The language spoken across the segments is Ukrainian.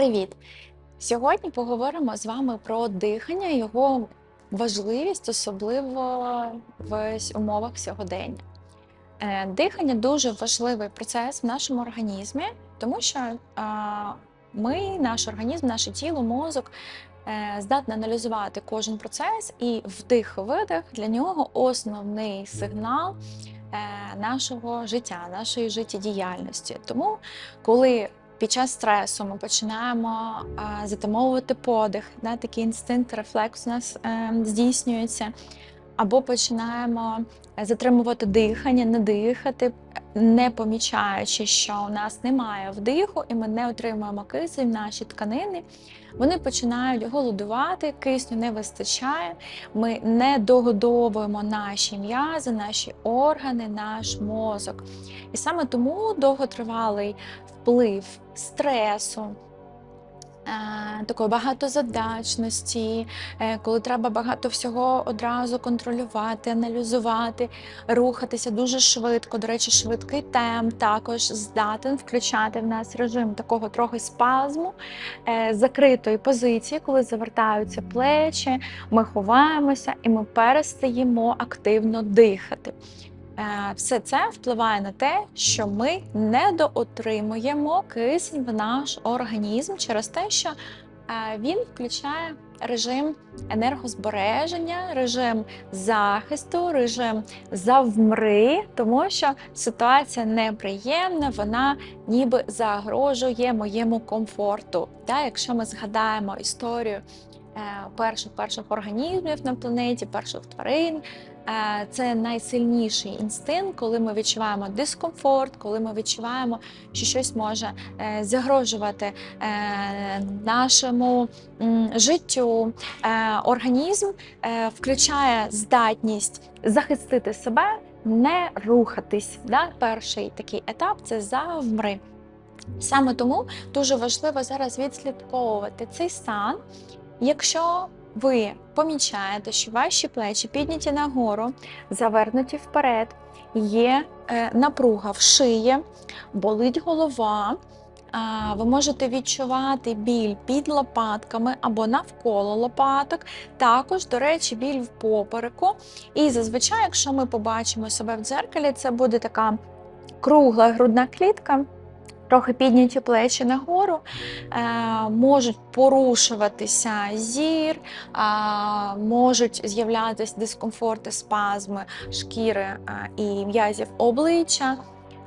Привіт! Сьогодні поговоримо з вами про дихання, його важливість, особливо в умовах сьогодення. Е, Дихання дуже важливий процес в нашому організмі, тому що ми, наш організм, наше тіло, мозок е, здатне аналізувати кожен процес, і вдих-видих для нього основний сигнал е, нашого життя, нашої життєдіяльності. Тому, коли під час стресу ми починаємо а, затамовувати подих, да, такий інстинкт, рефлекс у нас е, здійснюється, або починаємо е, затримувати дихання, не дихати, не помічаючи, що у нас немає вдиху, і ми не отримуємо кисень наші тканини. Вони починають голодувати, кисню не вистачає. Ми не догодовуємо наші м'язи, наші органи, наш мозок. І саме тому довготривалий вплив стресу. е, Такої багатозадачності, е, коли треба багато всього одразу контролювати, аналізувати, рухатися дуже швидко. До речі, швидкий темп також здатен включати в нас режим такого трохи спазму, е, закритої позиції, коли завертаються плечі, ми ховаємося і ми перестаємо активно дихати. Е, Все це впливає на те, що ми недоотримуємо кисень в наш організм через те, що е, він включає режим енергозбереження, режим захисту, режим завмри, тому що ситуація неприємна, вона ніби загрожує моєму комфорту. Та, якщо ми згадаємо історію е, перших перших організмів на планеті, перших тварин. Це найсильніший інстинкт, коли ми відчуваємо дискомфорт, коли ми відчуваємо, що щось може е, загрожувати е, нашому життю. Е, Організм включає здатність захистити себе, не рухатись. Перший такий етап це завмри. Саме тому дуже важливо зараз відслідковувати цей стан. Якщо ви помічаєте, що ваші плечі підняті нагору, завернуті вперед, є е, напруга в шиї, болить голова. Ви можете відчувати біль під лопатками або навколо лопаток, також, до речі, біль в попереку. І зазвичай, якщо ми побачимо себе в дзеркалі, це буде така кругла грудна клітка. Трохи підняті плечі нагору, е, можуть порушуватися зір, можуть з'являтися дискомфорти, спазми шкіри е, і м'язів обличчя.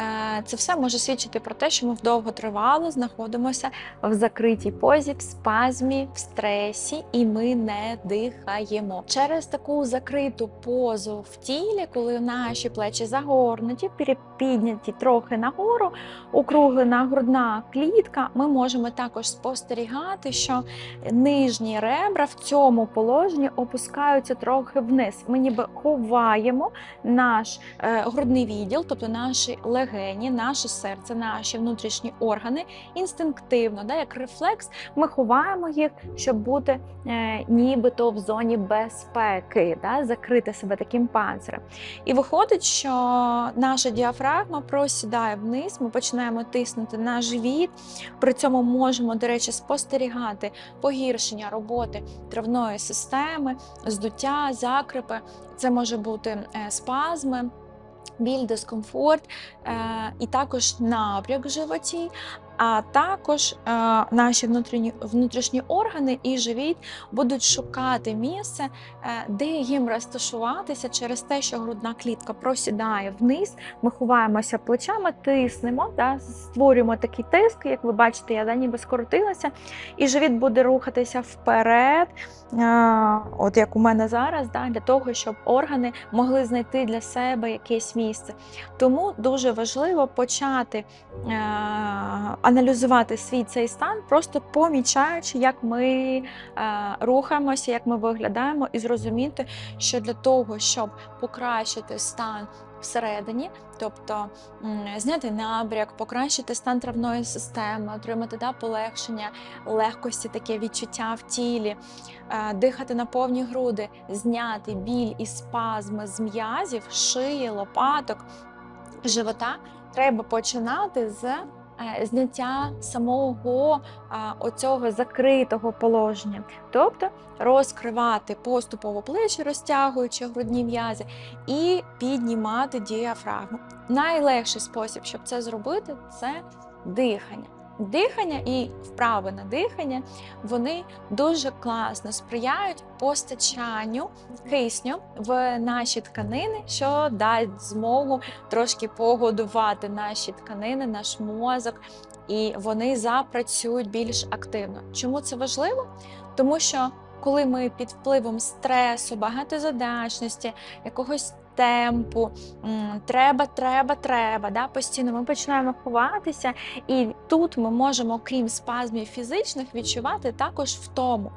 Е, Це все може свідчити про те, що ми вдовготривало знаходимося в закритій позі, в спазмі, в стресі, і ми не дихаємо. Через таку закриту позу в тілі, коли наші плечі загорнуті, підняті трохи нагору, округлена грудна клітка, ми можемо також спостерігати, що нижні ребра в цьому положенні опускаються трохи вниз. Ми ніби ховаємо наш е, грудний відділ, тобто наші легені, наше серце, наші внутрішні органи інстинктивно, да, як рефлекс, ми ховаємо їх, щоб бути е, нібито в зоні безпеки, да, закрити себе таким панцирем. І виходить, що наша діафрагма просідає вниз, ми починаємо тиснути на живіт. При цьому можемо, до речі, спостерігати погіршення роботи травної системи, здуття, закрипи. Це може бути е, спазми. Біль, дискомфорт е, і також напряг в животі, а також е, наші внутрішні, внутрішні органи і живіт будуть шукати місце, е, де їм розташуватися через те, що грудна клітка просідає вниз. Ми ховаємося плечами, тиснемо, да, створюємо такий тиск, як ви бачите, я да, ніби скоротилася, і живіт буде рухатися вперед, е, от як у мене зараз, да, для того, щоб органи могли знайти для себе якесь місце. Тому дуже важливо почати аналізувати свій цей стан, просто помічаючи, як ми е, рухаємося, як ми виглядаємо, і зрозуміти, що для того, щоб покращити стан всередині, тобто зняти набряк, покращити стан травної системи, отримати да, полегшення, легкості, таке відчуття в тілі, е, дихати на повні груди, зняти біль і спазми з м'язів, шиї, лопаток, живота, треба починати з зняття самого оцього закритого положення, тобто розкривати поступово плечі, розтягуючи грудні м'язи, і піднімати діафрагму. Найлегший спосіб, щоб це зробити, це дихання. Дихання і вправи на дихання вони дуже класно сприяють постачанню кисню в наші тканини, що дасть змогу трошки погодувати наші тканини, наш мозок, і вони запрацюють більш активно. Чому це важливо? Тому що коли ми під впливом стресу, багатозадачності, якогось темпу, треба, треба, треба, да, постійно ми починаємо ховатися, і тут ми можемо, крім спазмів фізичних, відчувати також втому.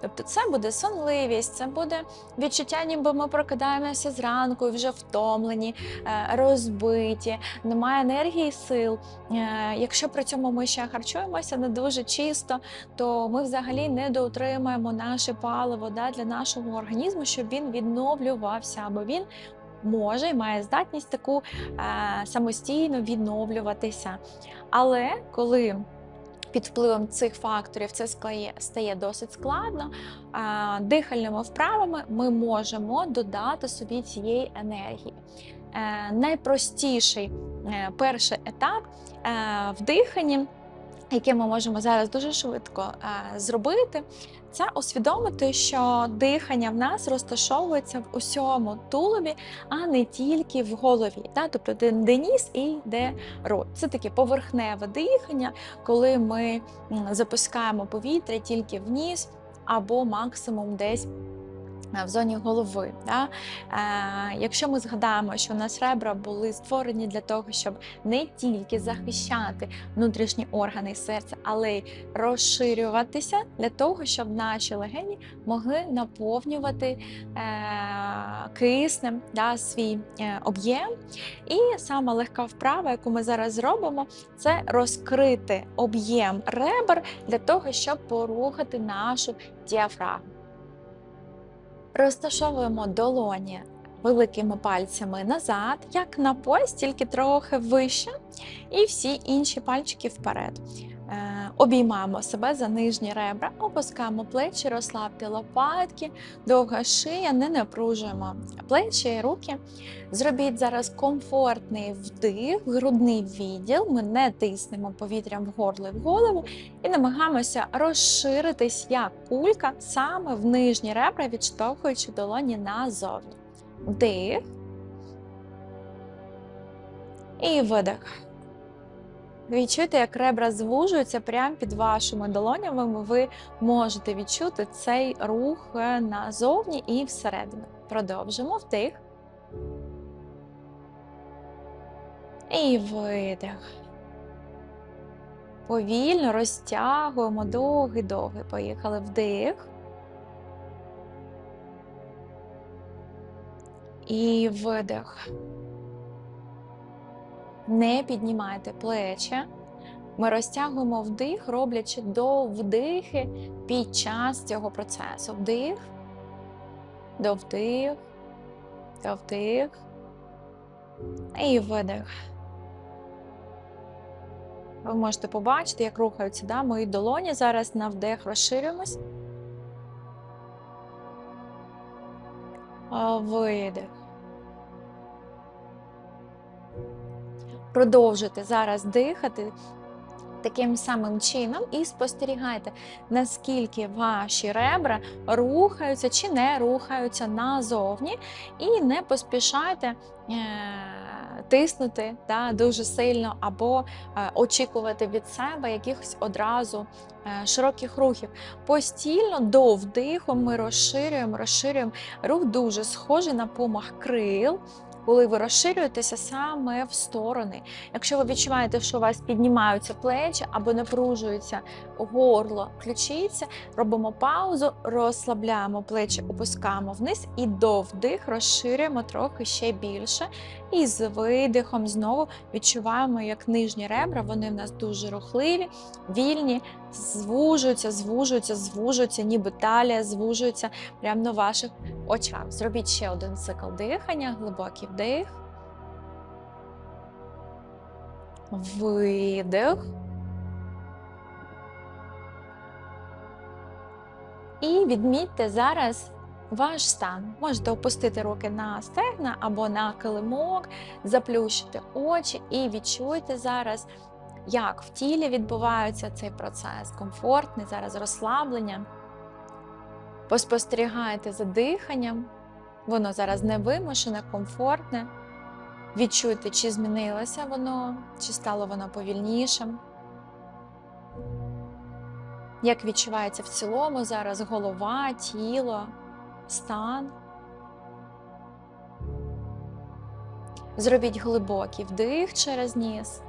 Тобто це буде сонливість, це буде відчуття, ніби ми прокидаємося зранку і вже втомлені, е, розбиті, немає енергії і сил. Е, Якщо при цьому ми ще харчуємося не дуже чисто, то ми взагалі не доутримаємо наше паливо да, для нашого організму, щоб він відновлювався, або він може і має здатність таку е, самостійно відновлюватися. Але коли під впливом цих факторів це стає досить складно. а, Дихальними вправами ми можемо додати собі цієї енергії. Е, Найпростіший е, перший етап е, в диханні, який ми можемо зараз дуже швидко е, зробити, це усвідомити, що дихання в нас розташовується в усьому тулубі, а не тільки в голові. Да? Тобто де ніс і де рот. Це таке поверхневе дихання, коли ми запускаємо повітря тільки в ніс або максимум десь. Е, В зоні голови. Да? Е, якщо ми згадаємо, що у нас ребра були створені для того, щоб не тільки захищати внутрішні органи серця, але й розширюватися для того, щоб наші легені могли наповнювати е, киснем да, свій е, об'єм. І сама легка вправа, яку ми зараз зробимо, це розкрити об'єм ребер для того, щоб порухати нашу діафрагму. Розташовуємо долоні великими пальцями назад, як на пояс, тільки трохи вище, і всі інші пальчики вперед. Е, Обіймаємо себе за нижні ребра, опускаємо плечі, розслабте лопатки, довга шия, не напружуємо плечі і руки. Зробіть зараз комфортний вдих, грудний відділ. Ми не тиснемо повітрям в горло і в голову і намагаємося розширитись як кулька саме в нижні ребра, відштовхуючи долоні назовні. Вдих. І видих. Відчуйте, як ребра звужуються прямо під вашими долонями. Ви можете відчути цей рух е, назовні і всередину. Продовжимо вдих. І видих. Повільно розтягуємо довгий-довгий. Поїхали вдих. І видих. Не піднімайте плечі. Ми розтягуємо вдих, роблячи довдихи під час цього процесу. Вдих, довдих, довдих. І видих. Ви можете побачити, як рухаються да, мої долоні. Зараз на вдих розширюємось. Видих. Продовжуйте зараз дихати таким самим чином і спостерігайте, наскільки ваші ребра рухаються чи не рухаються назовні, і не поспішайте. е, Тиснути да, дуже сильно або е, очікувати від себе якихось одразу е, широких рухів. Постійно до вдиху ми розширюємо, розширюємо. Рух дуже схожий на помах крил, коли ви розширюєтеся саме в сторони. Якщо ви відчуваєте, що у вас піднімаються плечі або напружується горло, ключиця, робимо паузу, розслабляємо плечі, опускаємо вниз і до вдих розширюємо трохи ще більше. І з видихом знову відчуваємо, як нижні ребра, вони в нас дуже рухливі, вільні, звужуються, звужуються, звужуються, ніби талія звужується прямо на ваших очах. Зробіть ще один цикл дихання, глибокий вдих. Видих. І відмітьте зараз ваш стан. Можете опустити руки на стегна або на килимок, заплющити очі і відчуйте зараз, як в тілі відбувається цей процес. Комфортний зараз розслаблення. Поспостерігайте за диханням. Воно зараз невимушене, комфортне. Відчуйте, чи змінилося воно, чи стало воно повільнішим. Як відчувається в цілому зараз голова, тіло, стан. Зробіть глибокий вдих через ніс.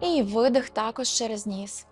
І видих також через ніс.